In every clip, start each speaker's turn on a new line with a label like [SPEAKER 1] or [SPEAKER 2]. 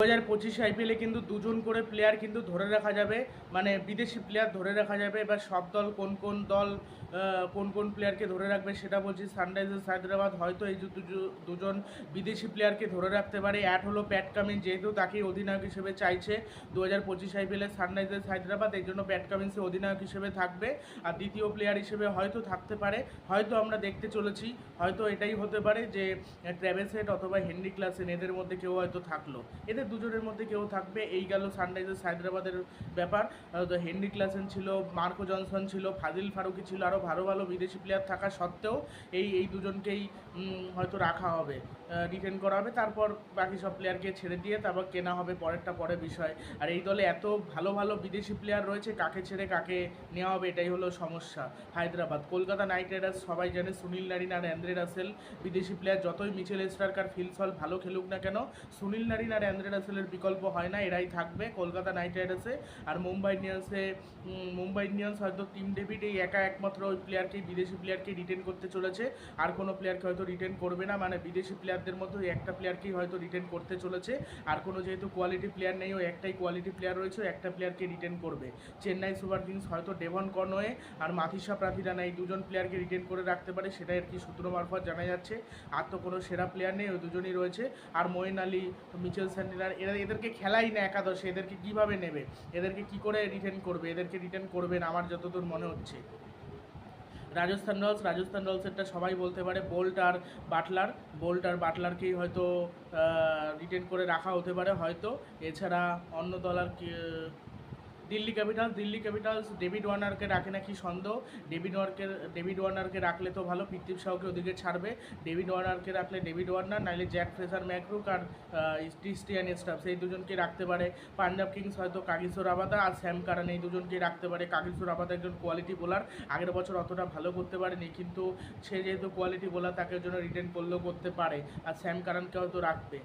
[SPEAKER 1] দু হাজার পঁচিশে আইপিএলে কিন্তু দুজন করে প্লেয়ার কিন্তু ধরে রাখা যাবে। মানে বিদেশি প্লেয়ার ধরে রাখা যাবে, এবার সব দল কোন কোন দল কোন কোন প্লেয়ারকে ধরে রাখবে সেটা বলছি। সানরাইজার্স হায়দ্রাবাদ হয়তো এই দুজন বিদেশি প্লেয়ারকে ধরে রাখতে পারে। অ্যাড হলো প্যাট কামিন যেহেতু তাকে অধিনায়ক হিসেবে চাইছে দু হাজার পঁচিশ আইপিএলে সানরাইজার্স হায়দ্রাবাদ এই জন্য প্যাট কামিন্সে অধিনায়ক হিসেবে থাকবে। আর দ্বিতীয় প্লেয়ার হিসেবে হয়তো থাকতে পারে। হয়তো আমরা দেখতে চলেছি, হয়তো এটাই হতে পারে যে ট্র্যাভেলস হেড অথবা হেনরি ক্লাসেন এদের মধ্যে কেউ হয়তো থাকল। এদের দুজনের মধ্যে কেউ থাকবে, এই গেল সানরাইজার্স হায়দ্রাবাদের ব্যাপার। তো হেনরি ক্লাসেন ছিল, মার্কো জনসন ছিল, ফাজিল ফারুকি ছিল আরও ভালো ভালো বিদেশি প্লেয়ার থাকা সত্ত্বেও এই এই দুজনকেই হয়তো রাখা হবে। রিটেন করা হবে। তারপর বাকি সব প্লেয়ারকে ছেড়ে দিয়ে তারপর কেনা হবে পরেরটা পরের বিষয়। আর এই দলে এত ভালো ভালো বিদেশি প্লেয়ার রয়েছে, কাকে ছেড়ে কাকে নেওয়া হবে এটাই হলো সমস্যা। হায়দ্রাবাদ, কলকাতা নাইট রাইডার্স সবাই জানে সুনীল নারিন আর অ্যান্দ্রে রাসেল। বিদেশি প্লেয়ার যতই মিচেল স্টার্কার ফিলসল ভালো খেলুক না কেন, সুনীল নারিন আর অ্যান্দ্রে রাসেলের বিকল্প হয় না, এরাই থাকবে কলকাতা নাইট রাইডার্সে। আর মুম্বাই ইন্ডিয়ান্সে মুম্বাই ইন্ডিয়ান্স হয়তো টিম ডেভিড এই একা একমাত্র ওই প্লেয়ারকেই বিদেশি প্লেয়ারকে রিটেন করতে চলেছে। আর কোনো প্লেয়ারকে হয়তো রিটেন করবে না মানে বিদেশি প্লেয়ারদের মধ্যে ওই একটা প্লেয়ারকেই হয়তো রিটেন করতে চলেছে। আর কোনো যেহেতু কোয়ালিটি প্লেয়ার নেই, ওই একটাই কোয়ালিটি প্লেয়ার রয়েছে একটা প্লেয়ারকে রিটেন করবে। চেন্নাই সুপার কিংস হয়তো ডেভন কনওয়ে আর মাথিসা প্রাথিরানা এই দুজন প্লেয়ারকে রিটেন করে রাখতে পারে, সেটাই আর কি সূত্র মারফত জানা যাচ্ছে। আর তো কোনো সেরা প্লেয়ার নেই, ওই দুজনই রয়েছে। আর মঈন আলী, মিচেল স্যান্ডিনার এরা এদেরকে খেলাই না একাদশে, এদেরকে কীভাবে নেবে? এদেরকে কি করে রিটেন করবে? এদেরকে রিটেন করবেন আমার যতদূর মনে হচ্ছে। রাজস্থান রয়্যালস, রাজস্থান রয়্যালসেরটা সবাই বলতে পারে বোল্ট আর বাটলার। বোল্ট আর বাটলারকেই হয়তো রিটেন করে রাখা হতে পারে হয়তো। এছাড়া অন্য দল আর Delhi Capitals Delhi Capitals, David ওয়ার্নারকে রাখে নাকি সন্দেহ? ডেভিড ওয়ার্কে ডেভিড ওয়ার্নারকে রাখলে তো ভালো পৃথিবী শাহকে ওদিকে ছাড়বে। ডেভিড ওয়ার্নারকে রাখলে ডেভিড ওয়ার্নার নাইলে জ্যাক ফ্রেসার ম্যাকরুক আর ক্রিস্টিয়ান স্টাফ, সেই দুজনকে রাখতে পারে। পাঞ্জাব কিংস হয়তো কাগিসোর আবাদা আর স্যাম কারান এই দুজনকে রাখতে পারে। কাগিসোর আবাদা একজন কোয়ালিটি বোলার, আগের বছর অতটা ভালো করতে পারেনি, কিন্তু সে যেহেতু কোয়ালিটি বোলার, তাকে জন্য রিটেন করলেও করতে পারে। আর স্যাম কারানকে হয়তো রাখবে।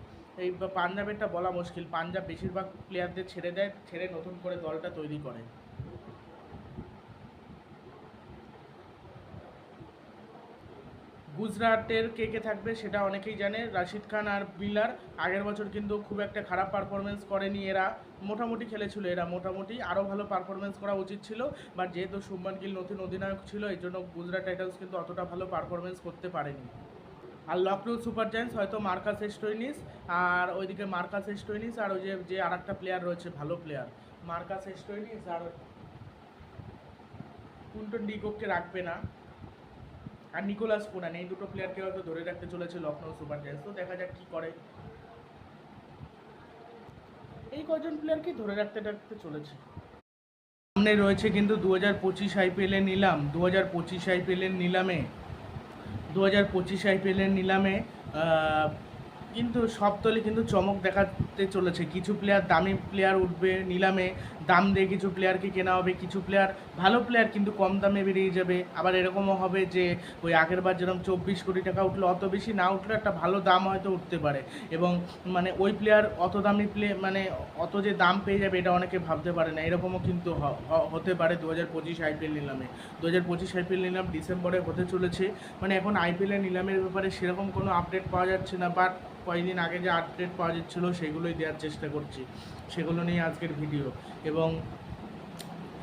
[SPEAKER 1] এই পাঞ্জাবেরটা বলা মুশকিল। পাঞ্জাব বেশিরভাগ প্লেয়ারদের ছেড়ে দেয়, ছেড়ে নতুন করে দলটা তৈরি করে। গুজরাটের কে কে থাকবে সেটা অনেকেই জানে, রাশিদ খান আর বিলার। আগের বছর কিন্তু খুব একটা খারাপ পারফরমেন্স করেনি এরা। মোটামুটি খেলেছিল এরা, মোটামুটি আরও ভালো পারফরমেন্স করা উচিত ছিল। বাট যেহেতু শুভমান গিল নতুন অধিনায়ক ছিল এই জন্য গুজরাট টাইটান্স কিন্তু অতটা ভালো পারফরমেন্স করতে পারেনি। আর লখনৌ সুপার জায়ান্টস হয়তো মার্কাস এস্টোইনিস, আর ওইদিকে মার্কাস এস্টোইনিস আর ওই যে যে আর একটা প্লেয়ার রয়েছে, ভালো প্লেয়ার মার্কাস এস্টোইনিস আর কুন্টন ডিকোককে রাখবে না। আর নিকোলাস পুরান এই দুটো প্লেয়ারকে হয়তো ধরে রাখতে চলেছে লখনৌ সুপার জায়ান্টস তো দেখা যাক কী করে। এই কজন প্লেয়ারকে ধরে রাখতে রাখতে চলেছে? সামনে রয়েছে কিন্তু দু হাজার পঁচিশ আইপিএলের নিলাম। দু হাজার পঁচিশ আইপিএলের নিলামে। দু হাজার পঁচিশ আইপিএলের নিলামে কিন্তু সব দলে কিন্তু চমক দেখাতে চলেছে। কিছু প্লেয়ার দামি প্লেয়ার উঠবে নিলামে, দাম দিয়ে কিছু প্লেয়ারকে কেনা হবে, কিছু প্লেয়ার ভালো প্লেয়ার কিন্তু কম দামে বেরিয়ে যাবে। আবার এরকমও হবে যে, ওই আগের বার যেরকম চব্বিশ কোটি টাকা উঠল, অত বেশি না উঠলে একটা ভালো দাম হয়তো উঠতে পারে। এবং মানে ওই প্লেয়ার অত দামি প্লে মানে অত যে দাম পেয়ে যাবে এটা অনেকে ভাবতে পারে না। এরকমও কিন্তু হতে পারে দু হাজার পঁচিশ আইপিএল নিলামে। দু হাজার পঁচিশ আইপিএল নিলাম ডিসেম্বরে হতে চলেছে। মানে এখন আইপিএলের নিলামের ব্যাপারে সেরকম কোনো আপডেট পাওয়া যাচ্ছে না বাট কয়েকদিন আগে যে আপডেট পাওয়া যাচ্ছিল, সেগুলোই দেওয়ার চেষ্টা করছি। সেগুলো নিয়ে আজকের ভিডিও এবং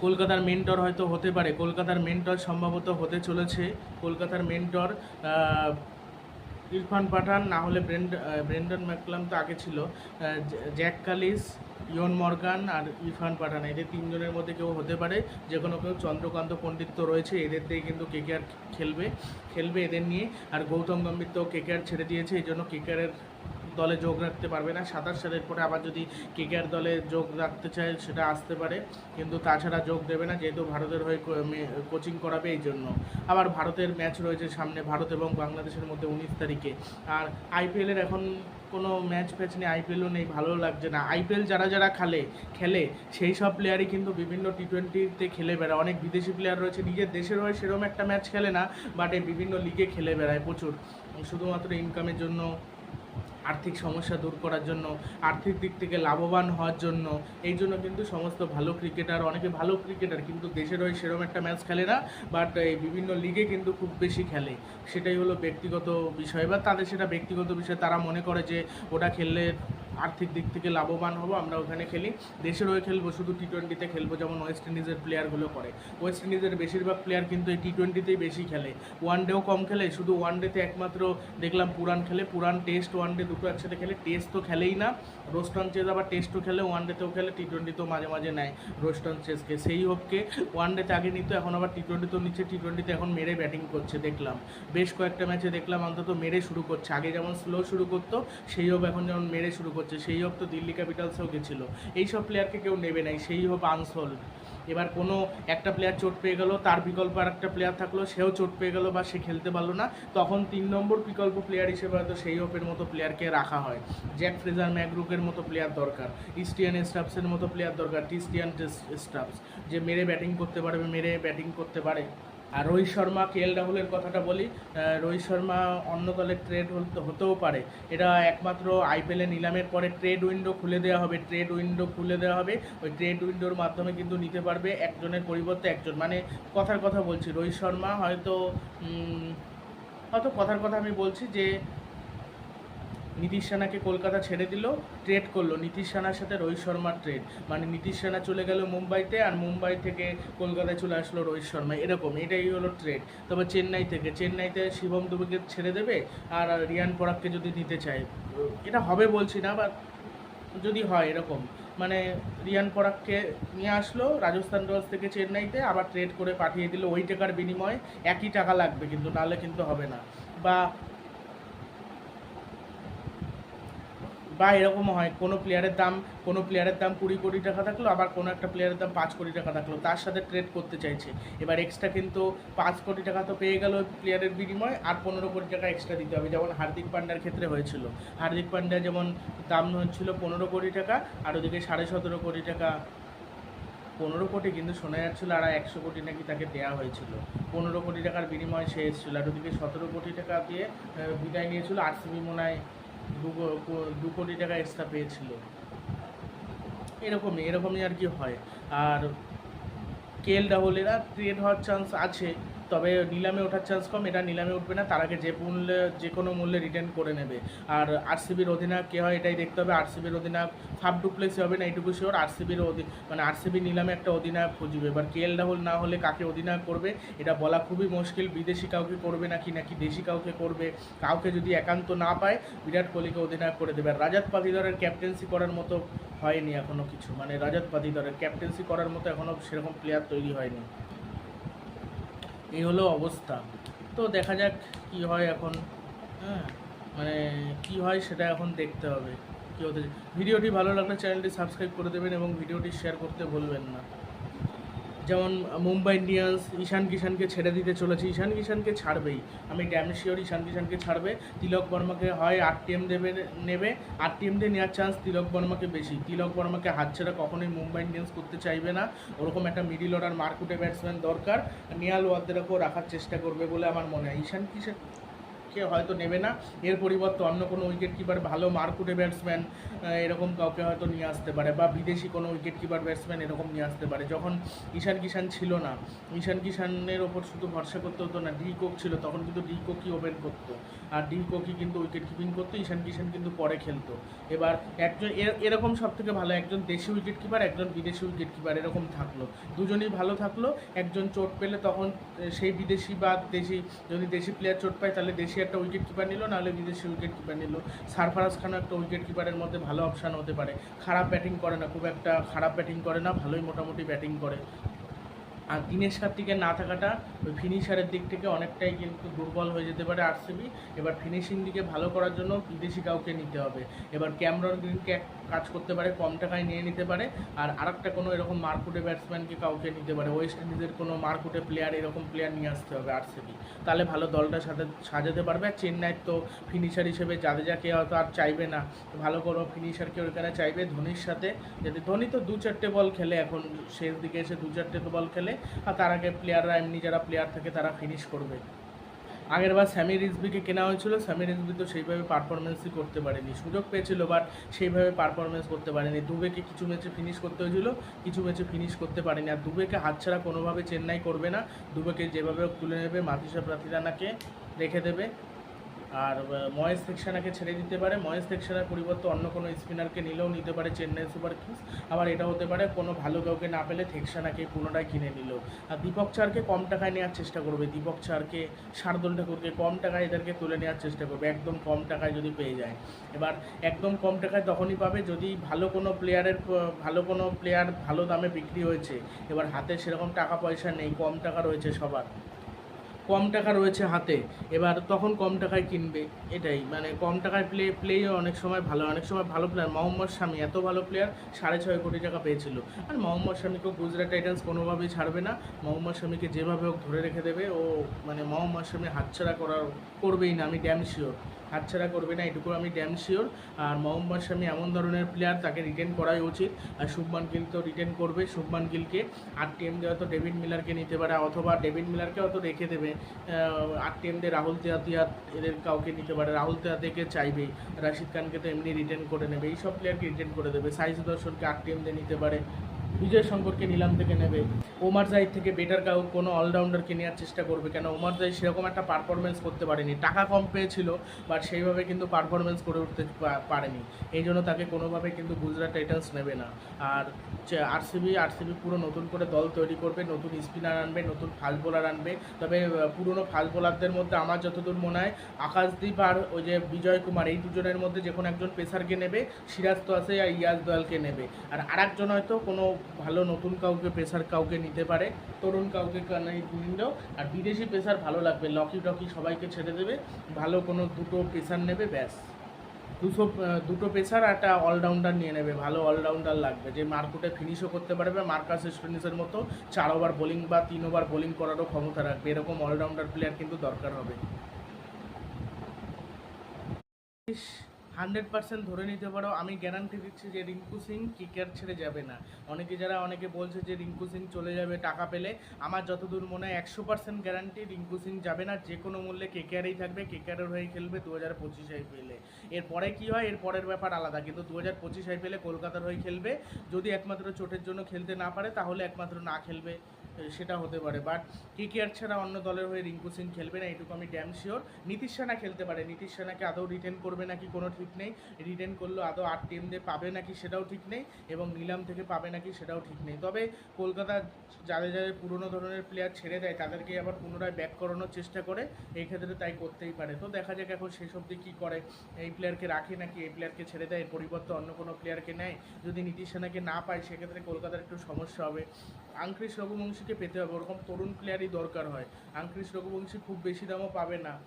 [SPEAKER 1] কলকাতার মেন্টর হয়তো হতে পারে। কলকাতার মেন্টর সম্ভবত হতে চলেছে। কলকাতার মেন্টর ইরফান পাঠান, না হলে ব্রেন্ড ব্রেন্ডন ম্যাকলাম তো আগে ছিল। জ্যাক কালিস ইয়ন মর্গান আর ইরফান পাঠান। এদের তিনজনের মধ্যে কেউ হতে পারে। যে কোনো কেউ। চন্দ্রকান্ত পণ্ডিত তো রয়েছে। এদের দিয়ে কিন্তু কেকেআর খেলবে। খেলবে এদের নিয়ে। আর গৌতম গম্ভীর তো কেকেআর ছেড়ে দিয়েছে। এই জন্য কেকেআরের দলে যোগ রাখতে পারবে না। সাতাশ সালের পরে আবার যদি কেকেআর দলে যোগ রাখতে চায়, সেটা আসতে পারে। কিন্তু তাছাড়া যোগ দেবে না, যেহেতু ভারতের হয়ে কোচিং করাবে এই জন্য। আবার ভারতের ম্যাচ রয়েছে সামনে, ভারত এবং বাংলাদেশের মধ্যে উনিশ তারিখে। আর আইপিএলের এখন কোনো ম্যাচ ফ্যাচ নেই আইপিএলও নেই, ভালো লাগছে না। আইপিএল যারা যারা খেলে খেলে, সেই সব প্লেয়ারই কিন্তু বিভিন্ন টি টোয়েন্টিতে খেলে বেড়ায়। অনেক বিদেশি প্লেয়ার রয়েছে, নিজের দেশের হয়ে সেরকম একটা ম্যাচ খেলে না বাট এই বিভিন্ন লিগে খেলে বেড়ায় প্রচুর। শুধুমাত্র ইনকামের জন্য আর্থিক সমস্যা দূর করার জন্য, আর্থিক দিক থেকে লাভবান হওয়ার জন্য, এই জন্য কিন্তু সমস্ত ভালো ক্রিকেটার অনেকে ভালো ক্রিকেটার কিন্তু দেশের হয়ে সেরকম একটা ম্যাচ খেলে না বাট এই বিভিন্ন লিগে কিন্তু খুব বেশি খেলে। সেটাই হলো ব্যক্তিগত বিষয়, বা তাদের সেটা ব্যক্তিগত বিষয়, তারা মনে করে যে ওটা খেললে আর্থিক দিক থেকে লাভবান হব, আমরা ওখানে খেলি। দেশের হয়ে খেলব, শুধু টি টোয়েন্টিতে খেলব, যেমন ওয়েস্ট ইন্ডিজের প্লেয়ারগুলো করে। ওয়েস্ট ইন্ডিজের বেশিরভাগ প্লেয়ার কিন্তু এই টি টোয়েন্টিতেই বেশি খেলে। ওয়ান ডেও কম খেলে, শুধু ওয়ান ডেতে একমাত্র দেখলাম পুরান খেলে। পুরান টেস্ট ওয়ান ডে দুটো একসাথে খেলে টেস্ট তো খেলেই না। রোস্টন চেজ আবার টেস্টও খেলে ওয়ান ডেতেও খেলে টি টোয়েন্টিতেও মাঝে মাঝে নেয় রোস্টন চেজকে সেই হোককে ওয়ান ডেতে আগে নিত, এখন আবার টি টোয়েন্টিতেও নিচ্ছে টি টোয়েন্টিতে এখন মেরে ব্যাটিং করছে, দেখলাম। বেশ কয়েকটা ম্যাচে দেখলাম, অন্তত মেরে শুরু করছে। আগে যেমন স্লো শুরু করতো, সেই হোক এখন যেমন মেরে শুরু করছে। সেই হোক তো দিল্লি ক্যাপিটালসেও গেছিল। এইসব প্লেয়ারকে কেউ নেবে নাই, সেই হোক আনসোল্ড এবার কোনো একটা প্লেয়ার চোট পেয়ে গেল, তার বিকল্প আর একটা প্লেয়ার থাকল, সেও চোট পেয়ে গেল বা সে খেলতে পারল না। তখন তিন নম্বর বিকল্প প্লেয়ার হিসেবে হয়তো সেই হোপের মতো প্লেয়ারকে রাখা হয়। জ্যাক ফ্রেজার ম্যাকরুকের মতো প্লেয়ার দরকার ইস্টিয়ান স্টাফসের মতো প্লেয়ার দরকার টিস্টিয়ান স্টাফস যে মেরে ব্যাটিং করতে পারবে, মেরে ব্যাটিং করতে পারে। আর রোহিত শর্মা, কে এল রাহুলের কথাটা বলি রোহিত শর্মা অন্য দলে ট্রেড হতেও পারে। এটা একমাত্র আইপিএলে নিলামের পরে ট্রেড উইন্ডো খুলে দেওয়া হবে ট্রেড উইন্ডো খুলে দেওয়া হবে। ওই ট্রেড উইন্ডোর মাধ্যমে কিন্তু নিতে পারবে একজনের পরিবর্তে একজন। মানে কথার কথা বলছি, রোহিত শর্মা হয়তো হয়তো কথার কথা আমি বলছি যে নীতিশ সেনাকে কলকাতা ছেড়ে দিল ট্রেড করল। নীতিশ সেনার সাথে রোহিত শর্মার ট্রেড মানে নীতিশ সেনা চলে গেল মুম্বাইতে আর মুম্বাই থেকে কলকাতায় চলে আসলো রোহিত শর্মা। এরকম, এটাই হলো ট্রেড তবে চেন্নাই থেকে, চেন্নাইতে শিবম দুবেকে ছেড়ে দেবে আর রিয়ান পরাগকে যদি নিতে চায়। এটা হবে বলছি না বা যদি হয় এরকম। মানে রিয়ান পরাগকে নিয়ে আসলো রাজস্থান রয়্যালস থেকে চেন্নাইতে, আবার ট্রেড করে পাঠিয়ে দিল। ওই টাকার বিনিময়ে একই টাকা লাগবে কিন্তু, নাহলে কিন্তু হবে না। বা বা এরকম হয়, কোনো প্লেয়ারের দাম, কোনো প্লেয়ারের দাম কুড়ি কোটি টাকা থাকল, আবার কোনো একটা প্লেয়ারের দাম পাঁচ কোটি টাকা থাকল, তার সাথে ট্রেড করতে চাইছে। এবার এক্সট্রা কিন্তু পাঁচ কোটি টাকা তো পেয়ে গেল প্লেয়ারের বিনিময়ে, আর পনেরো কোটি টাকা এক্সট্রা দিতে হবে। যেমন হার্দিক পান্ডার ক্ষেত্রে হয়েছিল। হার্দিক পান্ডা যেমন দাম হচ্ছিল পনেরো কোটি টাকা, আর ওদিকে সাড়ে সতেরো কোটি টাকা। পনেরো কোটি কিন্তু শোনা যাচ্ছিল আর একশো কোটি নাকি তাকে দেওয়া হয়েছিল। পনেরো কোটি টাকার বিনিময়ে সে এসেছিল, আর ওদিকে সতেরো কোটি টাকা দিয়ে বিদায় নিয়েছিল আরসিবি মনে হয় দু কোটি টাকা এক্সট্রা পেয়েছিল। এরকমই এরকমই আর কি হয়। আর কেএল রাহুলেরা ট্রেড হওয়ার চান্স আছে। তবে নিলামে ওঠার চান্স কম, এটা নিলামে উঠবে না, তার আগে যে মূল্যে, যে কোনো মূল্যে রিটার্ন করে নেবে। আর আরসিবির অধিনায়ক কে হয় এটাই দেখতে হবে আরসিবির অধিনায়ক ফাফ ডুপ্লেসি হবে না এইটুকু শিওর আরসিবির মানে আরসিবি নিলামে একটা অধিনায়ক খুঁজবে। এবার কে এল রাহুল না হলে কাকে অধিনায়ক করবে, এটা বলা খুবই মুশকিল, বিদেশি কাউকে করবে নাকি নাকি দেশি কাউকে করবে, কাউকে যদি একান্ত না পায়, বিরাট কোহলিকে অধিনায়ক করে দেবে। আর রাজাত পাতিদারের ক্যাপ্টেন্সি করার মতো হয়নি এখনও কিছু মানে রাজাত পাতিদারের ক্যাপ্টেন্সি করার মতো এখনও সেরকম প্লেয়ার তৈরি হয়নি। এই হলো অবস্থা। তো দেখা যাক কি হয় এখন। হ্যাঁ মানে কি হয় সেটা এখন দেখতে হবে। কী হতে ভিডিওটি ভালো লাগলে চ্যানেলটি সাবস্ক্রাইব করে দেবেন এবং ভিডিওটি শেয়ার করতে ভুলবেন না। যেমন মুম্বাই ইন্ডিয়ান্স, ঈশান কিষানকে ছেড়ে দিতে চলেছে। ঈশান কিষানকে ছাড়বেই। আমি ড্যাম শিওর ঈশান কিষানকে ছাড়বে। তিলক বর্মাকে হয় আট টিএম দেবে, নেবে। আট টিএম দিয়ে নেওয়ার চান্স তিলক বর্মাকে বেশি। তিলক বর্মাকে হাত ছেড়ে কখনোই মুম্বাই ইন্ডিয়ান্স করতে চাইবে না। ওরকম একটা মিডিল অর্ডার মার্কুটে ব্যাটসম্যান দরকার। নিয়াল ওয়াদ্দেরকেও রাখার চেষ্টা করবে বলে আমার মনে হয়। ঈশান কিষান কে হয়তো নেবে না। এর পরিবর্তে অন্য কোনো উইকেট কিপার ভালো মারকুটে ব্যাটসম্যান এরকম কাউকে হয়তো নিয়ে আসতে পারে বা বিদেশি কোনো উইকেট কিপার ব্যাটসম্যান এরকম নিয়ে আসতে পারে। যখন ঈশান কিষান ছিল না, ঈশান কিষানের ওপর শুধু ভরসা করতে হতো না ডি কোক ছিল, তখন কিন্তু ডি কোকই ওপেন করতো। আর ডি কোকই কিন্তু উইকেট কিপিং করতো ঈশান কিষান কিন্তু পরে খেলতো। এবার একজন এর- এরকম সব থেকে ভালো একজন দেশি উইকেট কিপার একজন বিদেশি উইকেট কিপার এরকম থাকল। দুজনেই ভালো থাকল, একজন চোট পেলে তখন সেই বিদেশি বা দেশি, যদি দেশি প্লেয়ার চোট পায়, তাহলে দেশি একটা উইকেট কিপার নিল, নাহলে বিদেশি উইকেট কিপার নিল। সারফারাজ খানও একটা উইকেট কিপারের মধ্যে ভালো অপশান হতে পারে। খারাপ ব্যাটিং করে না, খুব একটা খারাপ ব্যাটিং করে না, ভালোই মোটামুটি ব্যাটিং করে। আর দিনেশ কার্তিকের না থাকাটা ওই ফিনিশারের দিক থেকে অনেকটাই কিন্তু দুর্বল হয়ে যেতে পারে আরসিবি। এবার ফিনিশিং দিকে ভালো করার জন্য বিদেশি কাউকে নিতে হবে। এবার ক্যামরন গ্রিনকে কাজ করতে পারে, কম টাকায় নিয়ে নিতে পারে। আর আরেকটা কোনো এরকম মার্কুটে ব্যাটসম্যানকে কাউকে নিতে পারে। ওয়েস্ট ইন্ডিজের কোনো মার্কুটে প্লেয়ার এরকম প্লেয়ার নিয়ে আসতে হবে আরসিবি। তাহলে ভালো দলটা সাথে সাজাতে পারবে। আর চেন্নাইয়ের তো ফিনিশার হিসেবে জাদেজাকে হয়তো আর চাইবে না। ভালো কোনো ফিনিশারকে ওইখানে চাইবে ধোনির সাথে। যদি ধোনি তো দু চারটে বল খেলে, এখন শেষ দিকে এসে দু চারটে তো বল খেলে আর তার আগে প্লেয়াররা এমনি যারা প্লেয়ার থাকে তারা ফিনিশ করবে। আগের বার স্যামি রিজবিকে কেনা হয়েছিল, স্যামি রিজবি তো সেইভাবে পারফরমেন্সই করতে পারেনি। সুযোগ পেয়েছিল বাট সেইভাবে পারফরমেন্স করতে পারেনি। দুবেকে কিছু ম্যাচে ফিনিশ করতে হয়েছিল, কিছু ম্যাচে ফিনিশ করতে পারেনি। আর দুবেকে হাতছাড়া কোনোভাবে চেন্নাই করবে না। দুবেকে যেভাবে তুলে নেবে, মাতিসা প্রাতিরানাকে রেখে দেবে। আর মহেশ সেকশনাকে ছেড়ে দিতে পারে। মহেশ সেকশনের পরিবর্তে অন্য কোনো স্পিনারকে নিলেও নিতে পারে চেন্নাই সুপার কিংস। আবার এটা হতে পারে, কোনো ভালো কাউকে না পেলে থেকশানাকে পুনরায় কিনে নিল। আর দীপক চারকে কম টাকায় নেওয়ার চেষ্টা করবে। দীপক চারকে, শার্দুল ঠাকুরকে কম টাকায় এদেরকে তুলে নেওয়ার চেষ্টা করবে। একদম কম টাকায় যদি পেয়ে যায়। এবার একদম কম টাকায় তখনই পাবে যদি ভালো কোনো প্লেয়ারের, ভালো কোনো প্লেয়ার ভালো দামে বিক্রি হয়েছে। এবার হাতে সেরকম টাকা পয়সা নেই, কম টাকা রয়েছে সবার। কম টাকা রয়েছে হাতে, এবার তখন কম টাকায় কিনবে, এটাই। মানে কম টাকায় প্লে প্লেও অনেক সময় ভালো, অনেক সময় ভালো প্লেয়ার মোহাম্মদ স্বামী এত ভালো প্লেয়ার সাড়ে ছয় কোটি টাকা পেয়েছিল। আর মোহাম্মদ শামিকেও গুজরাট টাইটান্স কোনোভাবেই ছাড়বে না। মোহাম্মদ শামিকে যেভাবে হোক ধরে রেখে দেবে, ও মানে মোহাম্মদ স্বামী হাতছাড়া করার করবেই না, আমি ড্যাম শিওর হাতছাড়া করবে না এটুকু আমি ড্যাম শিওর আর মোহাম্মদ শামি এমন ধরনের প্লেয়ার তাকে রিটেন করাই উচিত। আর শুভমান গিল তো রিটেন করবে, শুভমান গিলকে। আর টিএম দিয়ে হয়তো ডেভিড মিলারকে নিতে পারে, অথবা ডেভিড মিলারকে হয়তো রেখে দেবে। আর টিএম দিয়ে রাহুল তেয়াতিয়াত এদের কাউকে নিতে পারে, রাহুল তেয়াতিকে চাইবেই। রাশিদ খানকে তো এমনি রিটেন করে নেবে এই সব প্লেয়ারকে রিটেন করে দেবে। সাই সুদর্শনকে আর টিএম দিয়ে নিতে পারে। বিজয় শঙ্করকে নিলাম থেকে নেবে। ওমার জাহিদ থেকে বেটার কাউ কোনো অলরাউন্ডারকে নেওয়ার চেষ্টা করবে কেন? ওমার জাহিদ সেরকম একটা পারফরমেন্স করতে পারেনি। টাকা কম পেয়েছিল বাট সেইভাবে কিন্তু পারফরমেন্স করে উঠতে পারেনি। এই জন্য তাকে কোনোভাবে কিন্তু গুজরাট টাইটান্স নেবে না। আর আরসিবি আরসিবি পুরো নতুন করে দল তৈরি করবে, নতুন স্পিনার আনবে, নতুন ফাস্ট বোলার আনবে। তবে পুরনো ফাস্ট বোলারদের মধ্যে আমার যতদূর মনে হয়, আকাশদীপ আর ওই যে বিজয় কুমার, এই দুজনের মধ্যে যে কোনো একজন পেসারকে নেবে, সিরাজ তো আছে আর ইয়াস দয়ালকে নেবে। আর আরেকজন হয়তো কোনো ভালো নতুন কাউকে পেসার কাউকে নিতে পারে, তরুণ কাউকে নিলেও আর বিদেশি পেশার ভালো লাগবে, লকি টকি সবাইকে ছেড়ে দেবে, ভালো কোনো দুটো পেসার নেবে, ব্যাস। দুশো দুটো পেসার একটা অলরাউন্ডার নিয়ে নেবে, ভালো অলরাউন্ডার লাগবে। যে মার্কুটে ফিনিশও করতে পারবে, মার্কাস স্টোনিসের মতো চার ওভার বোলিং বা তিন ওভার বোলিং করারও ক্ষমতা রাখবে। এরকম অলরাউন্ডার প্লেয়ার কিন্তু দরকার হবে। হান্ড্রেড পার্সেন্ট ধরে নিতে পারো। আমি গ্যারান্টি দিচ্ছি যে রিঙ্কু সিং কিকার ছেড়ে যাবে না। অনেকে যারা, অনেকে বলছে যে রিঙ্কু সিং চলে যাবে টাকা পেলে। আমার যতদূর মনে হয় একশো পার্সেন্ট গ্যারান্টি রিঙ্কু সিং যাবে না। যে কোনো মূল্যে কেকেআরেই থাকবে। কেকেআরের হয়ে খেলবে দু হাজার পঁচিশ আইপিএলে এরপরে কী হয়? এর পরের ব্যাপার আলাদা। কিন্তু দু হাজার পঁচিশ আইপিএলে কলকাতার হয়ে খেলবে। যদি একমাত্র চোটের জন্য খেলতে না পারে, তাহলে একমাত্র না খেলবে। সেটা হতে পারে। বাট কেকেআর ছাড়া অন্য দলের হয়ে রিঙ্কু সিং খেলবে না, এটুকু আমি ড্যাম শিওর নীতিশ সেনা খেলতে পারে। নীতিশ সেনাকে আদৌ রিটেন করবে নাকি কোনো ঠিক নেই। রিটেন করলেও আদৌ আট টিম দিয়ে পাবে নাকি সেটাও ঠিক নেই, এবং নিলাম থেকে পাবে নাকি সেটাও ঠিক নেই। তবে কলকাতা যাদের যাদের পুরনো ধরনের প্লেয়ার ছেড়ে দেয়, তাদেরকে আবার পুনরায় ব্যাক করানোর চেষ্টা করে, এই ক্ষেত্রে তাই করতেই পারে। তো দেখা যাক এখন শেষ অবধি কী করে। এই প্লেয়ারকে রাখে নাকি এই প্লেয়ারকে ছেড়ে দেয়? এর পরিবর্তে অন্য কোনো প্লেয়ারকে নেয়? যদি নীতিশ সেনাকে না পায়, সেক্ষেত্রে কলকাতার একটু সমস্যা হবে। আংক্রিস রঘুবংশীকে পেতে হবে, ওরকম তরুণ প্লেয়ারই দরকার হয়। আংক্রিস রঘুবংশী খুব বেশি দামও পাবে না।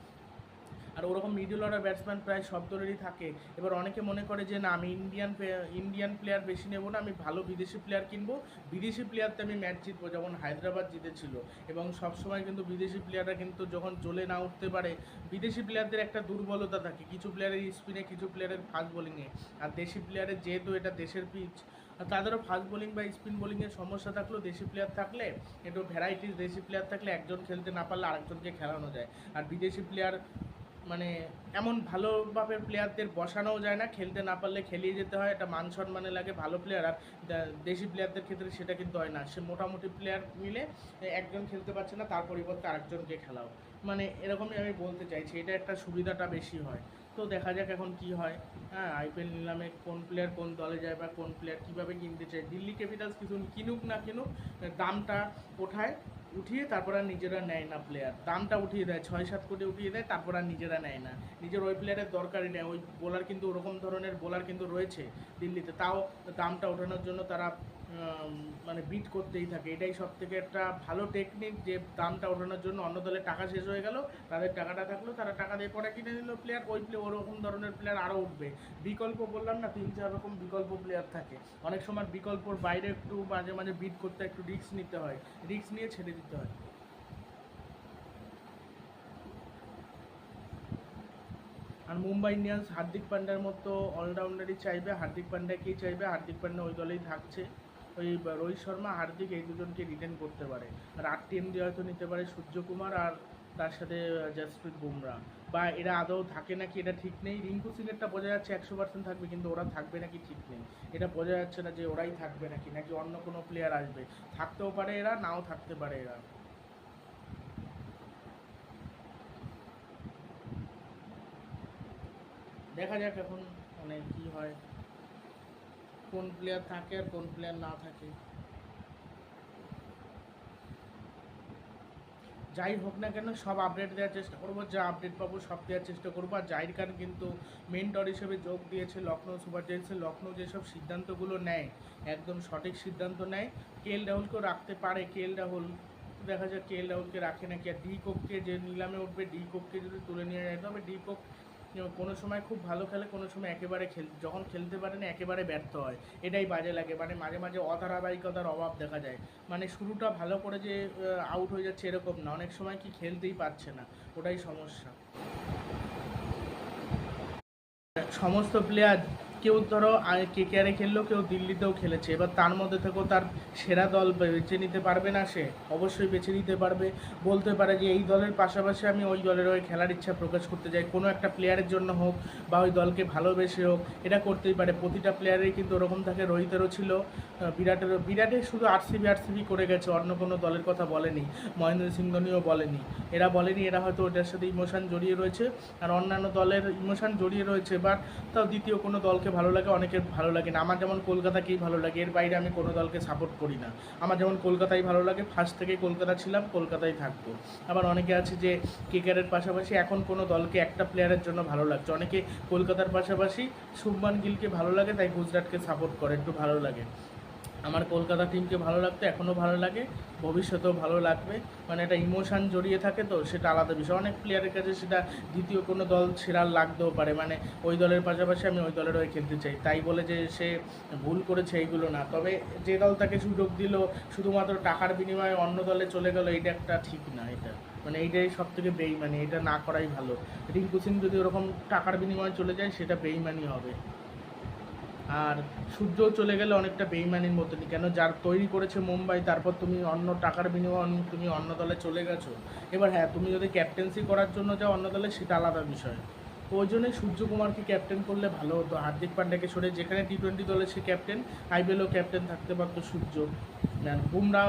[SPEAKER 1] আর ওরকম মিডল অর্ডার ব্যাটসম্যান প্রায় সব দলেরই থাকে। এবার অনেকে মনে করে যে, না, আমি ইন্ডিয়ান ইন্ডিয়ান প্লেয়ার বেশি নেব না, আমি ভালো বিদেশি প্লেয়ার কিনবো। বিদেশি প্লেয়ারতে আমি ম্যাচ জিতবো। যেমন হায়দ্রাবাদ জিতেছিল। এবং সবসময় কিন্তু বিদেশি প্লেয়াররা কিন্তু যখন চলে না উঠতে পারে, বিদেশি প্লেয়ারদের একটা দুর্বলতা থাকে। কিছু প্লেয়ারের স্পিনে কিছু প্লেয়ারের ফাস্ট বোলিংয়ে আর দেশি প্লেয়ারের যেহেতু এটা দেশের পিচ তাদেরও ফাস্ট বোলিং বা স্পিন বোলিংয়ের সমস্যা থাকলেও দেশি প্লেয়ার থাকলে, একটু ভ্যারাইটিস দেশি প্লেয়ার থাকলে একজন খেলতে না পারলে আরেকজনকে খেলানো যায়। আর বিদেশি প্লেয়ার মানে এমন ভালোভাবে প্লেয়ারদের বসানোও যায় না, খেলতে না পারলে খেলিয়ে যেতে হয়, এটা মান সম্মানে লাগে ভালো প্লেয়ার আর দেশি প্লেয়ারদের ক্ষেত্রে সেটা কিন্তু হয় না, সে মোটামুটি প্লেয়ার মিলে একজন খেলতে পারছে না, তার পরিবর্তে আরেকজনকে খেলাও। মানে এরকমই আমি বলতে চাইছি, এটা একটা সুবিধাটা বেশি হয়। তো দেখা যাক এখন কি হয়। হ্যাঁ আইপিএল নিলামে কোন প্লেয়ার কোন দলে যায় বা কোন প্লেয়ার কীভাবে কিনতে চায়। দিল্লি ক্যাপিটালস কিছু কিনুক না কিনুক, দামটা ওঠায় উঠিয়ে তারপর আর নিজেরা নেয় না প্লেয়ার দামটা উঠিয়ে দেয়, ছয় সাত কোটি উঠিয়ে দেয়, তারপর আর নিজেরা নেয় না। নিজের ওই প্লেয়ারের দরকারই নেয় ওই বোলার কিন্তু ওরকম ধরনের বোলার কিন্তু রয়েছে দিল্লিতে। তাও দামটা ওঠানোর জন্য তারা মানে বিট করতেই থাকে। এটাই সব থেকে একটা ভালো টেকনিক যে দামটা ওঠানোর জন্য অন্য দলের টাকা শেষ হয়ে গেল, তাদের টাকাটা থাকল, তারা টাকা দিয়ে পরে কিনে নিল প্লেয়ার ওই প্লে ওরকম ধরনের প্লেয়ার আরও উঠবে। বিকল্প বললাম না, তিন চার রকম বিকল্প প্লেয়ার থাকে। অনেক সময় বিকল্পর বাইরে একটু মাঝে মাঝে বিট করতে একটু রিস্ক নিতে হয়। রিস্ক নিয়ে ছেড়ে দিতে হয়। আর মুম্বাই ইন্ডিয়ান্স, হার্দিক পান্ডার মতো অলরাউন্ডারই চাইবে। হার্দিক পান্ডাকেই চাইবে? হার্দিক পান্ডা ওই দলেই থাকছে। ওই রোহিত শর্মা, হার্দিক এই দুজনকে রিটেন করতে পারে। আর আট টিম দিয়ে হয়তো নিতে পারে সূর্যকুমার আর তার সাথে জাসপ্রীত বুমরা। বা এরা আদৌ থাকে নাকি এটা ঠিক নেই? রিঙ্কু সিংয়েরটা বোঝা যাচ্ছে একশো পার্সেন্ট থাকবে, কিন্তু ওরা থাকবে নাকি ঠিক নেই? এটা বোঝা যাচ্ছে না যে ওরাই থাকবে নাকি নাকি অন্য কোনো প্লেয়ার আসবে। থাকতেও পারে এরা, নাও থাকতে পারে এরা। দেখা যাক এখন মানে কি হয়। কোন প্লেয়ার থাকে আর কোন প্লেয়ার না থাকে। যাই হোক না কেন, সব আপডেট দেওয়ার চেষ্টা করব, যা আপডেট পাবো সব দেওয়ার চেষ্টা করব। আর জাহির খান কিন্তু মেন্টর হিসেবে যোগ দিয়েছে লখনৌ সুপার জায়ান্টসে লখনৌ যেসব সিদ্ধান্তগুলো নেয়, একদম সঠিক সিদ্ধান্ত নেয় কে এল রাহুলকেও রাখতে পারে। কে এল রাহুল, দেখা যাক কে এল রাহুলকে রাখে নাকি। আর ডি কোককে যে নিলামে উঠবে ডি কোককে যদি তুলে নিয়ে যায়, তবে ডি কোক কোনো সময় খুব ভালো খেলে কোনো সময় একেবারে খেল, যখন খেলতে পারে না একেবারে ব্যর্থ হয়। এটাই বাজে লাগে। মানে মাঝে মাঝে অধারাবাহিকতার অভাব দেখা যায়। মানে শুরুটা ভালো করে যে আউট হয়ে যাচ্ছে এরকম না। অনেক সময় কি খেলতেই পারছে না। ওটাই সমস্যা। সমস্ত প্লেয়ার কেউ ধরো কে কেয়ারে খেললো কেউ দিল্লিতেও খেলেছে। এবার তার মধ্যে থেকেও তার সেরা দল বেছে নিতে পারবে না সে। অবশ্যই বেছে নিতে পারবে। বলতে পারে যে এই দলের পাশাপাশি আমি ওই দলের হয়ে খেলার ইচ্ছা প্রকাশ করতে চাই। কোনো একটা প্লেয়ারের জন্য হোক বা ওই দলকে ভালোবেসে হোক, এটা করতেই পারে। প্রতিটা প্লেয়ারেরই কিন্তু ওরকম থাকে। রোহিতেরও ছিল বিরাটেরও। বিরাটে শুধু আরসিবি আরসিবি করে গেছে। অন্য কোনো দলের কথা বলেনি। মহেন্দ্র সিং ধোনিও বলেনি। এরা বলেনি, এরা হয়তো ওটার সাথে ইমোশান জড়িয়ে রয়েছে। আর অন্যান্য দলের ইমোশান জড়িয়ে রয়েছে। বাট তাও দ্বিতীয় কোনো দলকে ভালো লাগে, অনেকের ভালো লাগে না। আমার যেমন কলকাতাকেই ভালো লাগে, এর বাইরে আমি কোনো দলকে সাপোর্ট করি না। আমার যেমন কলকাতাই ভালো লাগে ফার্স্ট থেকেই কলকাতা ছিলাম কলকাতায় থাকব। আবার অনেকে আছে যে ক্রিকেটের পাশাপাশি এখন কোনো দলকে একটা প্লেয়ারের জন্য ভালো লাগছে। অনেকে কলকাতার পাশাপাশি শুভমান গিলকে ভালো লাগে, তাই গুজরাটকে সাপোর্ট করে, একটু ভালো লাগে। আমার কলকাতা টিমকে ভালো লাগতো, এখনও ভালো লাগে, ভবিষ্যতেও ভালো লাগবে। মানে একটা ইমোশান জড়িয়ে থাকে তো, সেটা আলাদা বিষয়। অনেক প্লেয়ারের কাছে সেটা দ্বিতীয় কোনো দল সেরা লাগতেও পারে। মানে ওই দলের পাশাপাশি আমি ওই দলের হয়ে খেলতে চাই। তাই বলে যে সে ভুল করেছে এইগুলো না। তবে যে দল তাকে সুযোগ দিল, শুধুমাত্র টাকার বিনিময়ে অন্য দলে চলে গেল এটা একটা ঠিক না এটা। মানে এইটাই সব থেকে বেইমানি, এটা না করাই ভালো। রিঙ্কু সিং যদি ওরকম টাকার বিনিময়ে চলে যায়, সেটা বেইমানি হবে। আর সূর্য চলে গেলে অনেকটা বেইমানির মতনই। কেন? যার তৈরি করেছে মুম্বাই, তারপর তুমি অন্য টাকার বিনিময়ে তুমি অন্য দলে চলে গেছো। এবার হ্যাঁ তুমি যদি ক্যাপ্টেন্সি করার জন্য যাও অন্য দলে, সেটা আলাদা বিষয়। ওই জন্যই সূর্যকুমারকে ক্যাপ্টেন করলে ভালো হতো। হার্দিক পান্ড্যাকে সরে যেখানে টি টোয়েন্টি দলে সে ক্যাপ্টেন আইপিএলও ক্যাপ্টেন থাকতে পারতো সূর্য। বুমরা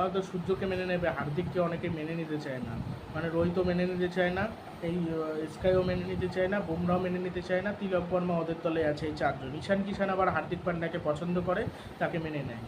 [SPEAKER 1] হয়তো সূর্যকে মেনে নেবে, হার্দিককে অনেকে মেনে নিতে চায় না। মানে রোহিতও মেনে নিতে চায় না। এই স্কাইও মেনে নিতে চায় না, বুমরাও মেনে নিতে চায় না, তিলক বর্মা ওদের তলে আছে, এই চারজন। ঈশান কিষান আবার হার্দিক পান্ডাকে পছন্দ করে, তাকে মেনে নেয়।